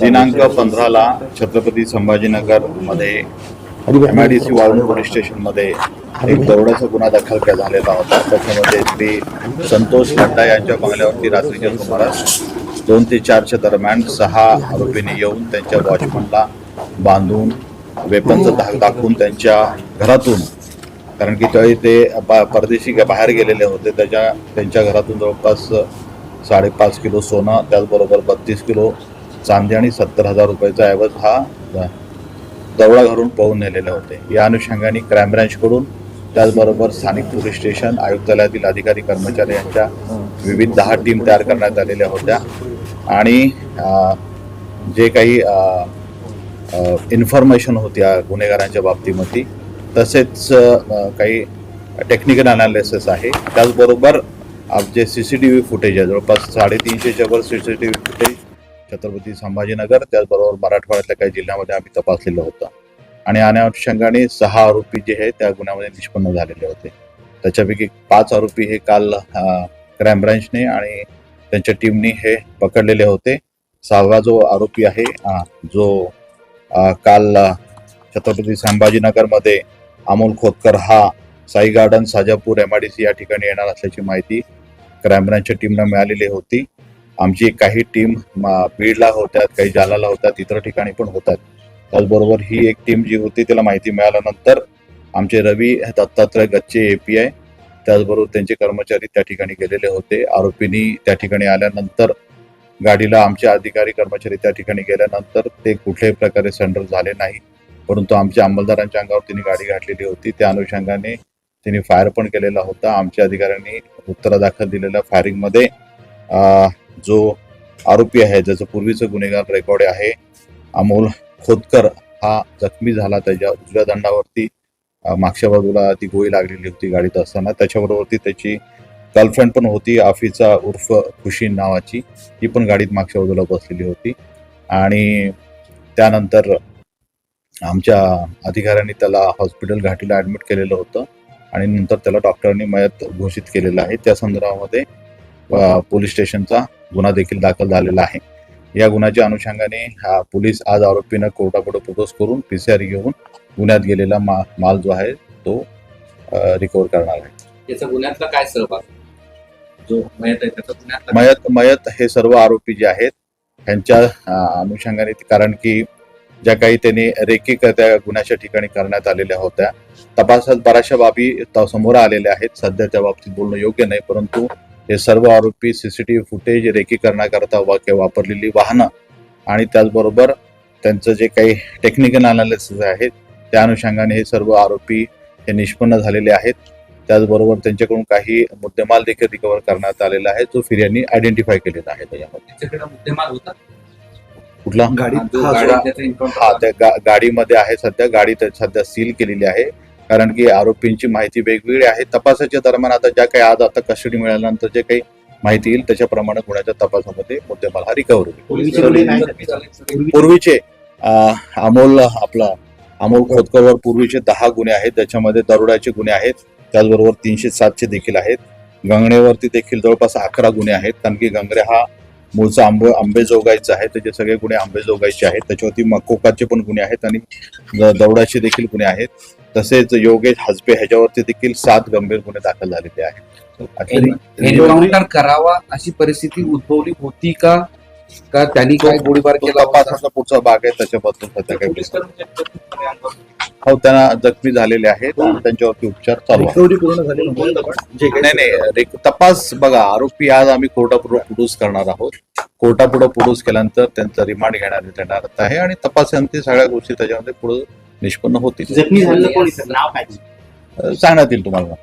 दिनांक पंधराला छत्रपती संभाजीनगरमध्ये एमआयडीसी वाळून पोलीस स्टेशनमध्ये एक दरोड्याचा गुन्हा दाखल केला झालेला होता. त्याच्यामध्ये श्री संतोष लड्डा यांच्या बंगल्यावरती रात्रीच्या सुमारास दोन ते चारच्या दरम्यान सहा आरोपींनी येऊन त्यांच्या वॉचमनला बांधून वेपनचा धाक दाखवून त्यांच्या घरातून कारण की त्यावेळी ते बा- परदेशी बाहेर गेलेले होते. त्याच्या त्यांच्या घरातून जवळपास साडेपाच किलो सोनं त्याचबरोबर बत्तीस किलो चांदी आणि सत्तर हजार रुपयाचा ऐवज हा द- दरोडा घरून पळून नेलेले होते. या अनुषंगाने क्राईम ब्रँचकडून त्याचबरोबर स्थानिक पोलीस स्टेशन आयुक्तालयातील अधिकारी कर्मचारी यांच्या विविध दहा टीम तयार करण्यात आलेल्या होत्या. आणि जे काही इन्फॉर्मेशन होती या गुन्हेगारांच्या बाबतीमध्ये तसेच काही टेक्निकल अनालिसिस आहे. त्याचबरोबर आमचे C C T V footage आहे. जवळपास साडेतीनशेच्या वर C C T V footage Chhatrapati Sambhajinagar त्याचबरोबर मराठवाड्यातल्या काही जिल्ह्यामध्ये आम्ही तपासलेलं होतं. आणि अनुषंगाने सहा आरोपी जे आहे त्या गुन्ह्यामध्ये निष्पन्न झालेले होते. त्याच्यापैकी पाच आरोपी हे काल क्राईम ब्रँचने आणि त्यांच्या टीमने हे पकडलेले होते. सहावा जो आरोपी आहे जो काल छत्रपती संभाजीनगरमध्ये अमोल खोतकर हा Sai garden Sajapur M I D C या ठिकाणी येणार असल्याची माहिती क्राईम ब्रांचच्या टीमला मिळालेली होती. आमची काही टीम बीडला होत्या काही जालाला होत्या इतर ठिकाणी पण होतात. त्याचबरोबर ही एक टीम जी होती त्याला माहिती मिळाल्यानंतर आमचे Ravi Dattatray Gachche A P I त्याचबरोबर त्यांचे कर्मचारी त्या ठिकाणी गेलेले होते. आरोपींनी त्या ठिकाणी आल्यानंतर गाडीला आमचे अधिकारी कर्मचारी त्या ठिकाणी गेल्यानंतर ते कुठल्याही प्रकारे सेंटर झाले नाही. परंतु आमच्या अंमलदारांच्या अंगावर त्यांनी गाडी घातलेली होती. त्या अनुषंगाने त्यांनी फायर पण केलेला होता. आमच्या अधिकाऱ्यांनी उत्तरादाखल दिलेल्या फायरिंगमध्ये जो आरोपी आहे ज्याचं पूर्वीचं गुन्हेगार रेकॉर्ड आहे अमोल खोतकर हा जखमी झाला. त्याच्या उजव्या दंडावरती मागच्या बाजूला ती गोळी लागलेली होती गाडीत असताना. त्याच्याबरोबरती त्याची गर्लफ्रेंड पण होती आफिचा उर्फ खुशी नावाची. ती पण गाडीत मागच्या बाजूला बसलेली होती. आणि त्यानंतर आमच्या अधिकाऱ्यांनी त्याला हॉस्पिटल घाटीला ॲडमिट केलेलं होतं. आणि नंतर त्याला डॉक्टरांनी मयत घोषित केलेलं आहे. त्या संदर्भामध्ये पोलीस स्टेशनचा गुन्हा देखील दाखल झालेला आहे. या गुन्ह्याच्या अनुषंगाने हा पोलीस आज आरोपीनं कोर्टापुढे प्रपोज करून पी सी आर घेऊन गुन्ह्यात गेलेला मा माल जो आहे तो रिकवर करणार आहे. याचा गुन्ह्यातला काय सहभाग जो मयत आहे त्याचा गुन्ह्यातला मयत मयत हे सर्व आरोपी जे आहेत ह्यांच्या अ, अनुषंगाने कारण की ज्या काही त्यांनी रेकी त्या गुन्ह्याच्या ठिकाणी करण्यात आलेल्या होत्या. तपासात बऱ्याचशा बाबी समोर आलेल्या आहेत. सध्या त्या बाबतीत बोलणं योग्य नाही परंतु हे सर्व आरोपी सीसीटीव्ही फुटेज रेकी करण्याकरता वापरलेली वाहनं आणि त्याचबरोबर त्यांचं जे काही टेक्निकल अनालिसिस आहेत त्या अनुषंगाने हे सर्व आरोपी हे निष्पन्न झालेले आहेत. त्याचबरोबर त्यांच्याकडून काही मुद्देमाल देखील रिकव्हर करण्यात आलेला आहे जो फिर्यानी आयडेंटिफाय केलेला आहे त्याच्यामध्ये. मुद्देमाल होता? कुठला? हा. त्या गाडीमध्ये आहे सध्या. गाडी सध्या सील केलेली आहे. कारण की आरोपींची माहिती वेगवेगळी आहे. तपासाच्या दरम्यान आता ज्या काही आज आता कस्टडी मिळाल्यानंतर जे काही माहिती येईल त्याच्याप्रमाणे गुन्ह्याच्या तपासामध्ये मुद्देमाल हा रिकव्हर होईल. पूर्वीचे अमोल आपला अमोल खोतकरवर पूर्वीचे दहा गुन्हे आहेत. त्याच्यामध्ये दरोड्याचे गुन्हे आहेत. त्याचबरोबर तीनशे सातचे देखील आहेत. गंगणेवरती देखील जवळपास अकरा गुन्हे आहेत. कारण की गंगणे हा मूळचा आंबे आंबेजोगाईचा आहे त्याचे सगळे गुन्हे आंबेजोगाईचे आहेत. त्याच्यावरती मकोकाचे पण गुन्हे आहेत आणि द- दरोड्याचे देखील गुन्हे आहेत. तसेच योगेश हसबे ह्याच्यावरती देखील सात गंभीर गुन्हे दाखल झालेले आहेत. करावा अशी परिस्थिती उद्भवली होती का? का त्यांनी काय गोळीबार तो केला? तपासाचा पुढचा भाग आहे त्याच्याबद्दल सध्या काही हो त्यांना जखमी झालेले आहेत त्यांच्यावरती उपचार चालू आहेत. रिकव्हरी पूर्ण झाली नव्हती. पण जे काही नाही नाही तपास बघा आरोपी आज आम्ही कोर्टापुढे पुढूस करणार आहोत. कोर्टापुढे पुढूस केल्यानंतर त्यांचा रिमांड घेण्यात येणार आहे आणि तपासांती सगळ्या गोष्टी त्याच्यामध्ये पुढे निष्पन्न होतील जखमी झालेलं कोण आहे? नाव काय सांगण्यात येईल तुम्हाला.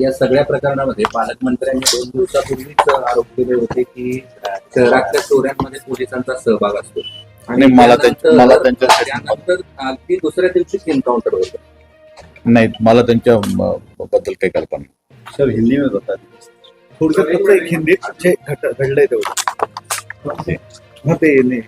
या- सगळ्या- प्रकरणामध्ये पालकमंत्र्यांनी दोन दिवसापूर्वीच आरोप केले होते की शहरातल्या चोऱ्यांमध्ये पोलिसांचा सहभाग असतो आणि मला मला त्यांच्यासाठी त्यानंतर अगदी दुसऱ्या दिवशीच एन्काउंटर होतं नाही मला त्यांच्या म, बद्दल काही कल्पना नाही. सर हिंदी में बता थोडक्यात फक्त एक हिंदीत जे घट- घडलंय तेवढं. हा, ते नाही